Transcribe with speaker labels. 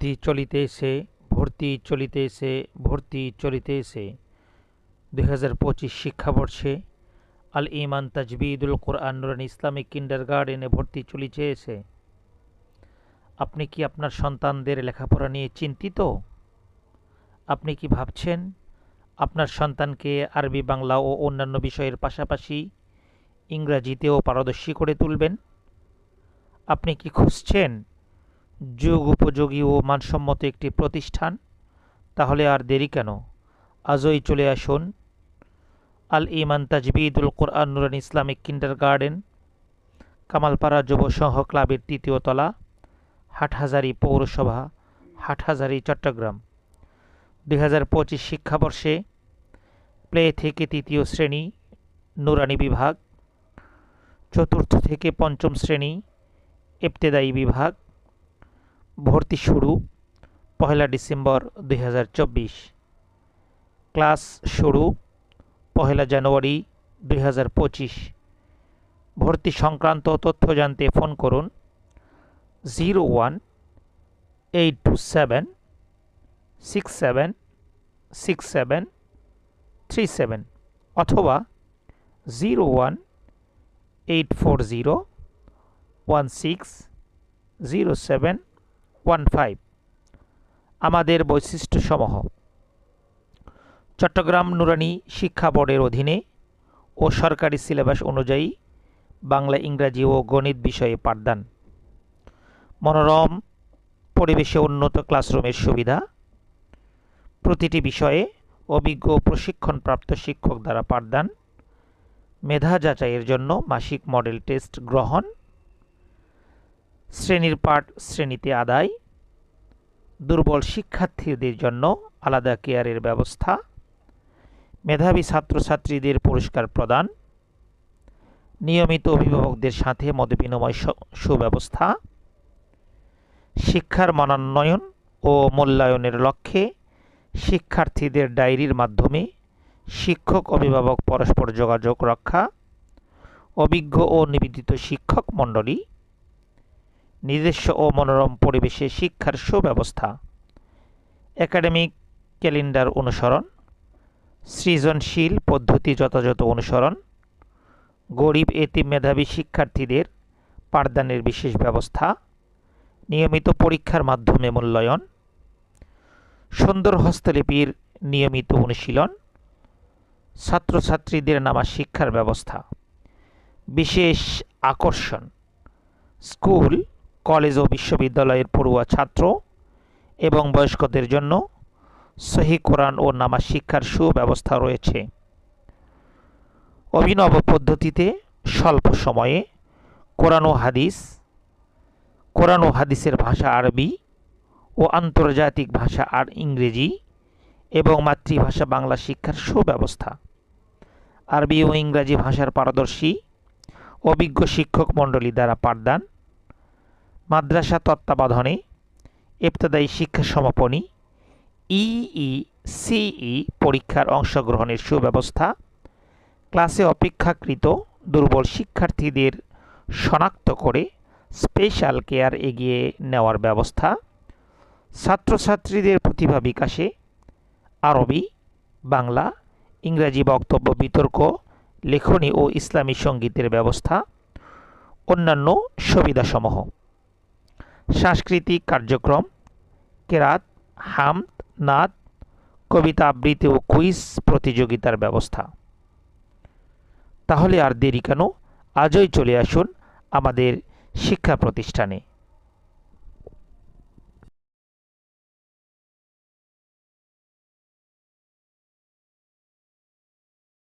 Speaker 1: ভর্তি চলিতেছে ভর্তি চলিতে চলিতেছে ভর্তি চলিতে চলিতেছে দুই হাজার পঁচিশ শিক্ষাবর্ষে আল ইমান তাজবিদুল কোরআন নুরান ইসলামিক কিন্ডার গার্ডেনে ভর্তি চলিতেছে আপনি কি আপনার সন্তানদের লেখাপড়া নিয়ে চিন্তিত? আপনি কি ভাবছেন আপনার সন্তানকে আরবি, বাংলা ও অন্যান্য বিষয়ের পাশাপাশি ইংরাজিতেও পারদর্শী করে তুলবেন? আপনি কি খুঁজছেন যুগ উপযোগী ও মানসম্মত একটি প্রতিষ্ঠান, তাহলে আর দেরি কেন? আজই চলে আসুন। Al Iman Tajbidul Quran Nuran Islamic kindergarten Kamalpara যুব সংঘ ক্লাবের তৃতীয় তলা, হাটহাজারি পৌরসভা, হাটহাজারি, চট্টগ্রাম। দুই হাজার পঁচিশ শিক্ষাবর্ষে প্লে থেকে তৃতীয় শ্রেণি নুরানি বিভাগ, চতুর্থ থেকে পঞ্চম শ্রেণি ইবতেদায়ী বিভাগ ভর্তি শুরু পহেলা ডিসেম্বর দুই হাজার চব্বিশ। ক্লাস শুরু পহেলা জানুয়ারি দুই হাজার পঁচিশ। ভর্তি সংক্রান্ত তথ্য জানতে ফোন করুন zero one eight two seven six seven six seven three seven অথবা zero one eight four zero one six zero seven one five. আমাদের বৈশিষ্ট্যসমূহ। চট্টগ্রাম নুরানি শিক্ষা বোর্ডের অধীনে ও সরকারি সিলেবাস অনুযায়ী বাংলা, ইংরাজি ও গণিত বিষয়ে পাঠদান। মনোরম পরিবেশে উন্নত ক্লাসরুমের সুবিধা। প্রতিটি বিষয়ে অভিজ্ঞ প্রশিক্ষণপ্রাপ্ত শিক্ষক দ্বারা পাঠদান। মেধা যাচাইয়ের জন্য মাসিক মডেল টেস্ট গ্রহণ। শ্রেণির পাঠ শ্রেণীতে আদায়। দুর্বল শিক্ষার্থীদের জন্য আলাদা কেয়ারের ব্যবস্থা। মেধাবী ছাত্রছাত্রীদের পুরস্কার প্রদান। নিয়মিত অভিভাবকদের সাথে মত বিনিময় সুব্যবস্থা। শিক্ষার মানোন্নয়ন ও মূল্যায়নের লক্ষ্যে শিক্ষার্থীদের ডায়েরির মাধ্যমে শিক্ষক অভিভাবক পরস্পর যোগাযোগ রক্ষা। অভিজ্ঞ ও নিবেদিত শিক্ষক মণ্ডলী নিজস্ব ও মনোরম পরিবেশে শিক্ষার সুব্যবস্থা। একাডেমিক ক্যালেন্ডার অনুসরণ, সৃজনশীল পদ্ধতি যথাযথ অনুসরণ, গরিব এতি মেধাবী শিক্ষার্থীদের পাঠদানের বিশেষ ব্যবস্থা, নিয়মিত পরীক্ষার মাধ্যমে মূল্যায়ন, সুন্দর হস্তলিপির নিয়মিত অনুশীলন, ছাত্রছাত্রীদের নামা শিক্ষার ব্যবস্থা, বিশেষ আকর্ষণ, স্কুল কলেজ ও বিশ্ববিদ্যালয়ের পড়ুয়া ছাত্র এবং বয়স্কদের জন্য সহি কোরআন ও নামাজ শিক্ষার সুব্যবস্থা রয়েছে। অভিনব পদ্ধতিতে স্বল্প সময়ে কোরআন ও হাদিস, কোরআন ও হাদিসের ভাষা আরবি ও আন্তর্জাতিক ভাষা আর ইংরেজি এবং মাতৃভাষা বাংলা শিক্ষার সুব্যবস্থা। আরবি ও ইংরাজি ভাষার পারদর্শী অভিজ্ঞ শিক্ষক মণ্ডলী দ্বারা পাঠদান মাদ্রাসা তত্ত্বাবধানে, ইবতদায়ী শিক্ষা সমাপনী ইই সিই পরীক্ষার অংশগ্রহণের সুব্যবস্থা, ক্লাসে অপেক্ষাকৃত দুর্বল শিক্ষার্থীদের শনাক্ত করে স্পেশাল কেয়ার এগিয়ে নেওয়ার ব্যবস্থা, ছাত্রছাত্রীদের প্রতিভা বিকাশে, আরবি, বাংলা, ইংরাজি বক্তব্য বিতর্ক, লেখনী ও ইসলামী সঙ্গীতের ব্যবস্থা, অন্যান্য সুবিধাসমূহ। সাংস্কৃতিক কার্যক্রম, কেরাত, হামদ নাত কবিতা আবৃত্তি ও কুইজ প্রতিযোগিতার ব্যবস্থা। তাহলে আর দেরি কেন? আজই চলে আসুন আমাদের শিক্ষা প্রতিষ্ঠানে।